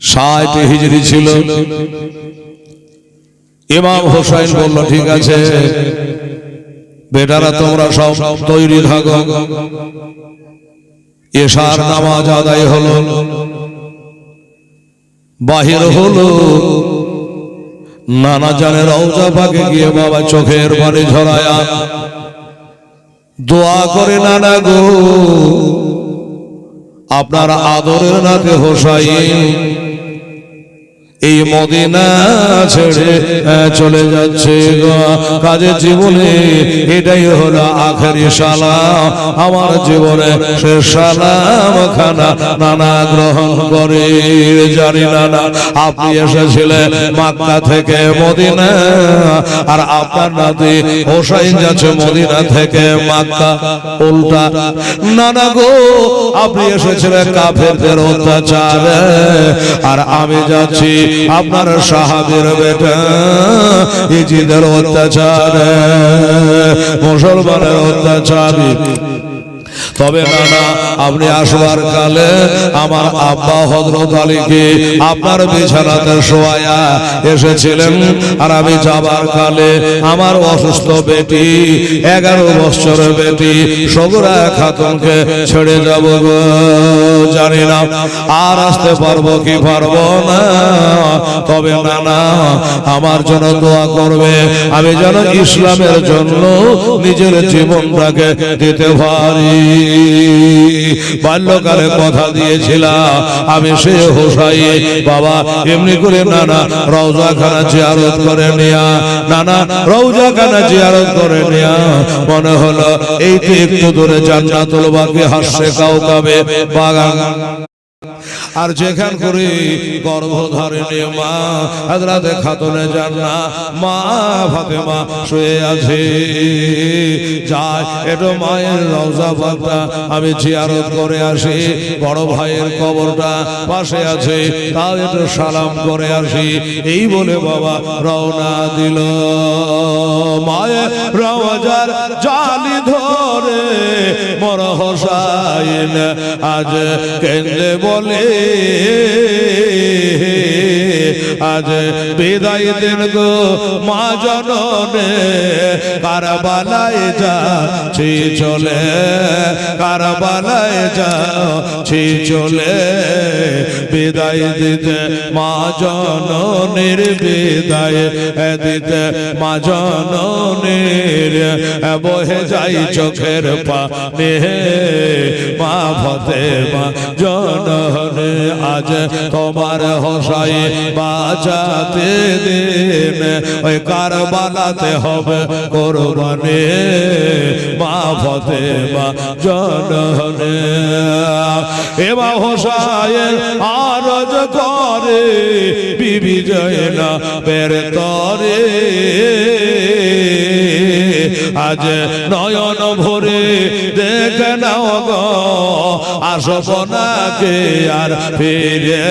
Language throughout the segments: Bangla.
ষাট হিজড়ি ছিল। ইমাম হোসাইন বলল, ঠিক আছে, বেটারা, তোমরা সব তৈরি থাকো। এশার নামাজ আদায় হলো। বাহির হলো। নানা জানের রওজা পাকে গিয়ে বাবা চোখের পানি ঝরায়া, দোয়া করে নানা গো, আপনার আদরের নাতে হোসাইন এই মদিনা ছেড়ে চলে যাচ্ছে গো। কাজের জীবনে এটাই হলো আখেরি সালাম। আমার জীবনে সে সালাম খানা নানা গ্রহণ করে। জানি নানা আপনি এসেছিলেন মাক্কা থেকে মদিনা, আর আপনার নাতি হোসাইন যাচ্ছে মদিনা থেকে মাক্কা। উল্টা নানা গো, আপনি এসেছিলেন কাফেরদের অত্যাচারে, আর আমি যাচ্ছি আপনার সাহাবের বেটা ইজিদের অত্যাচারে মুসলমানের অত্যাচারী তবে না না, আপনি আসবার কালে আমার আব্বা হজরত আলীকে আপনার বিছানাতে শোয়া এসেছিলেন। আর আমি যাবার কালে আমার অসুস্থ বেটি, এগারো বছরের বেটি, সগুরা খাতুনকে ছেড়ে যাব জানি না, আর আসতে পারব কি পারব না। তবে না না, আমার জন্য দোয়া করবে। আমি যেন ইসলামের জন্য নিজের জীবনটাকে দিতে পারি। বাল্যকালে কথা দিয়েছিলাম আমি সে হোসাই বাবা, এমনি করে নানা রওজা খানা জিয়ারত করে নেয়া, নানা রওজা খানা জিয়ারত করে নেয়া। মনে হলো, এই তো একটু দূরে জান্নাতুল বাকি হাসছে কাউকাবে, বাগান। আর যেখান করে গর্ভধারিণী মা হাজরাতে খাতুনে জান্না মা ফাতেমা শুয়ে আছে। যায় একটু মায়ের রওজা পাকটা আমি জিয়ারত করে আসি, বড় ভাইয়ের কবরটা পাশে আছে, তাও একটু সালাম করে আসি। এই বলে বাবা রওনা দিল। মায়ের রওজার জালি ধরে মর হোসাইন আজ কেন্দ্রে বলে। আজ বিদায় দিন গো মা জননে, কারবালায় যাচ্ছি চলে, কারবালায় যাচ্ছি চলে। বিদায় দিতে মা জননের বিদায় দিতে মা জননের বহে যাই চোখের পানে। মা ফতে মা জননে, আজ তোমার হসাই বাঁচাতে দিন ওই কারবালাতে হবে কোরবানে, মা ফতে মা জননে। এমা হোসায়ের আরজ করে, বিবি জয়না বের তরে। আজ নয়ন ভরে দেখে নাও গো। আসব নাকে আর ফিরে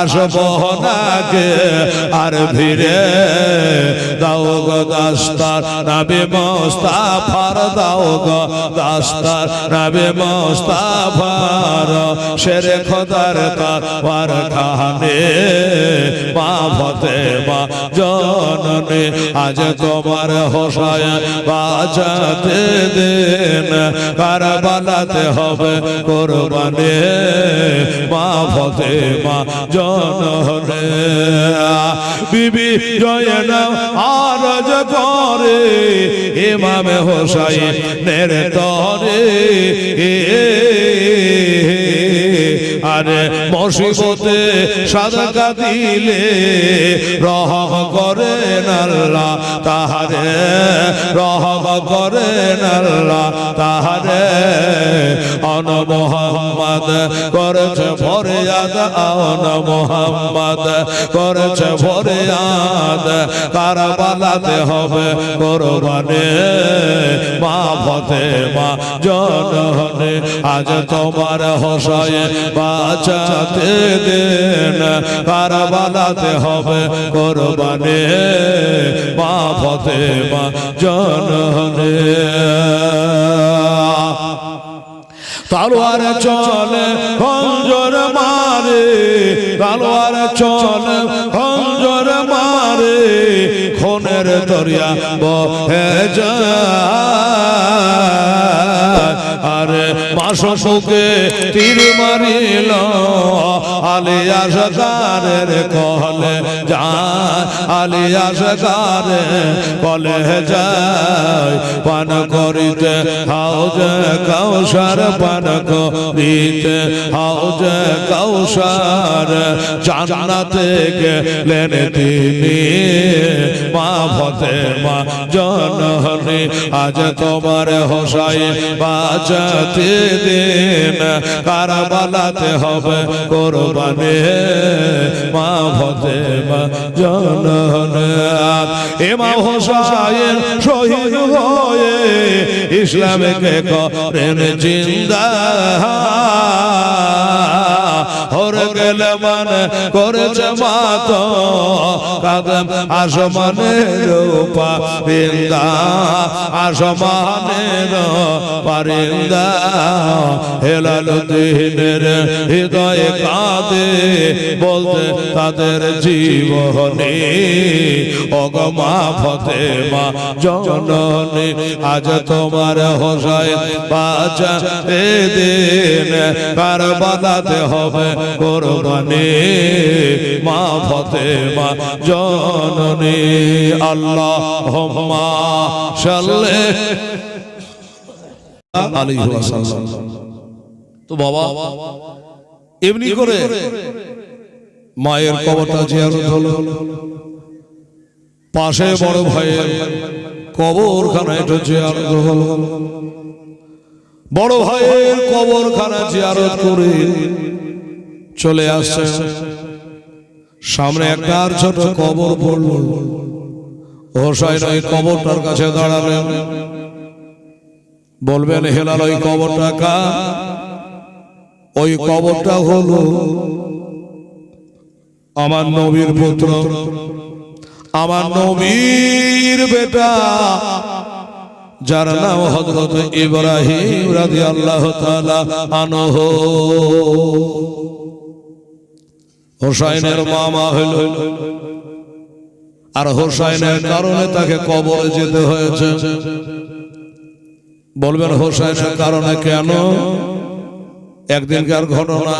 আসব নাকে আর ফিরে। দাও গো দাস্তার নাবে মোস্তাফার দাও গো দাস্তার নাবে মোস্তাফার। শেরে খোদার কার খানে মা ফতে মা জননে আজ তোমার হোসায় বাজাতে দেন, কারবালাতে হবে কোরবানে। মা ফতে মা জননে বিবি জয়নাম আরজ করে, ইমামে হোসাই নের তরে। আজ আরে মুসিবতে সাদকা দিলে রহম করেন আল্লাহ তাহারে রহম করেন আল্লাহ তাহারে অন মোহাম্মদ করেছে ফরিয়াদ অন মোহাম্মদ করেছে ফরিয়াদ, কারবালাতে হবে কোরবানে, মা ফতে মা জনহনে আজ তোমার হসায় বাঁচাতে দেন কারবালাতে হবে কোরবানে মা ফতে মা জনহনে। তালোয়ার চলে খঞ্জর মারে, তালোয়ার চলে খঞ্জর মারে, খনের দরিয়া বহে যায়। আরে মাস মুখে তীর মারিল আলিয়া সকারের কলে যায় আলিয়া সকারে কলে যায়। পান করিতে হাউজ কৌশার পান করিতে হাউজ কৌশার জান্নাতে গেলেন তিনি। মা ফতে মা জননী, আজ তোমার হোসাই বাঁচাতে দেন কারবালাতে হবে কোরবানে। মা ভজে মা জননী এমা হোসাইন শহীদ হয়ে ইসলামকে করেন জিন্দা। হর গেল মান করেছে মাত কাদম আসমানের পারিন্দা আসমানের পারিন্দা। হৃদয়ে কাঁদে, বলতে তাদের জীবনে অগমা ফতে মা আজ তোমার হসায় বাঁচা দিন কারবালাতে হবে কোরবানি, মা ফতে মা জননী আল্লাহ হোম্মা সাল্লে তো বাবা, এমনি করে মায়ের কবরটা জিয়ারত হলো। পাশে বড় ভাইয়ের কবরখানা এটা জিয়ারত হলো। বড় ভাইয়ের কবরখানা জিয়ারত করে চলে আসছে সামনে একটা আর ছোট কবর পড়ল। হোসাইন ওই কবরটার কাছে দাঁড়ালেন। বলবেন, হেলাল, ওই কবরটা কা ওই কবরটা হলো আমার নবীর পুত্র। আমার নবীর বেটা, যার নাম হযরত ইব্রাহিম রাদিয়াল্লাহু তাআলা আনহু। হোসাইনের মামা হইল আর হোসাইনের কারণে তাকে কবরে যেতে হয়েছে। বলবেন হোসাইনের কারণে কেন? একদিনকার ঘটনা।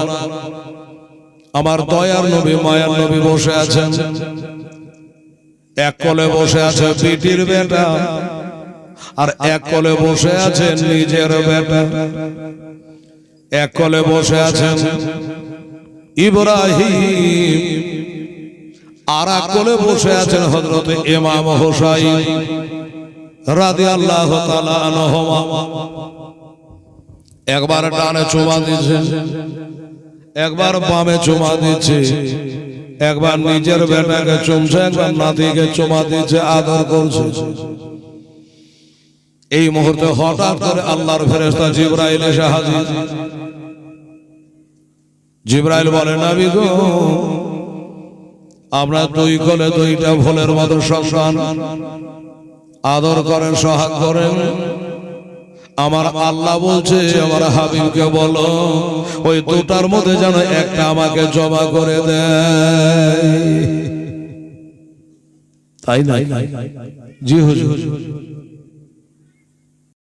আমার দয়ার নবী মায়ার নবী বসে আছেন। এক কলে বসে আছে পিটির বেটা। আর এক কলে বসে আছেন নিজের বেটা। এক কলে বসে আছেন ইব্রাহিম আর কলে বসে আছেন হজরত ইমাম হোসাইন রাদি আল্লাহ একবার ডানে চুমা দিচ্ছে একবার বামে চুমা দিচ্ছে একবার নিজের বেটাকে চুমছে, একবার নাতিকে চুমা দিচ্ছে আদর করছে। এই মুহূর্তে হঠাৎ করে আল্লাহর ফেরেস্তা জিব্রাইল এসে হাজির। জিব্রাইল বলে নাবি গো আমরা দুই কোলে দুইটা ভোলের মতো সন্তান। আদর করেন সহাগ করেন। আমার আল্লাহ বলছে আমার হাবিবকে বলো ওই দুটার মধ্যে যেন একটা আমাকে জমা করে দেয়। তাই না জি হুজুর।